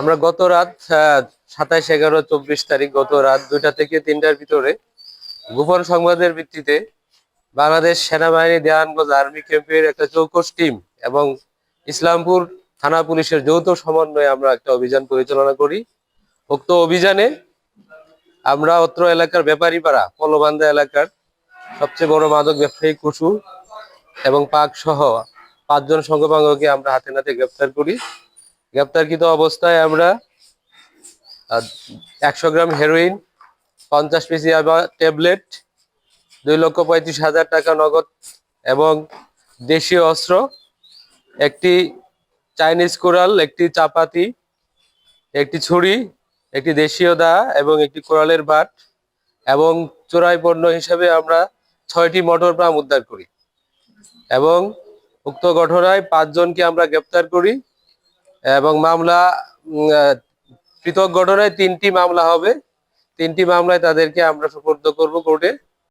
আমরা গত রাত সাতাইশ, এগারো, চব্বিশ তারিখ গত রাত দুইটা থেকে তিনটার ভিতরে গোপন সংবাদের ভিত্তিতে বাংলাদেশ সেনাবাহিনী দেওয়ানগঞ্জ আর্মি ক্যাম্পের একটা চৌকস টিম এবং ইসলামপুর থানা পুলিশের যৌথ সমন্বয়ে আমরা একটা অভিযান পরিচালনা করি। উক্ত অভিযানে আমরা অত্র এলাকার ব্যাপারীপাড়া পলবান্ধা এলাকার সবচেয়ে বড় মাদক ব্যবসায়ী কুসু এবং পাক সহ পাঁচজন সংঘবাঙ্গকে আমরা হাতে নাতে গ্রেপ্তার করি। গ্রেপ্তারকৃত অবস্থায় আমরা একশো গ্রাম হেরোইন, পঞ্চাশ পিসি ট্যাবলেট, দুই লক্ষ পঁয়ত্রিশ হাজার টাকা নগদ এবং দেশীয় অস্ত্র, একটি চাইনিজ কোরাল, একটি চাপাতি, একটি ছুরি, একটি দেশীয় দা এবং একটি কোরালের বাট এবং চোরাই পণ্য হিসেবে আমরা ছয়টি মোটর পাম্প উদ্ধার করি এবং উক্ত ঘটনায় পাঁচজনকে আমরা গ্রেপ্তার করি। এবং মামলা পৃথক ঘটনায় তিনটি মামলা হবে। তিনটি মামলায় তাদেরকে আমরা সুপর্দ করব কোর্টে।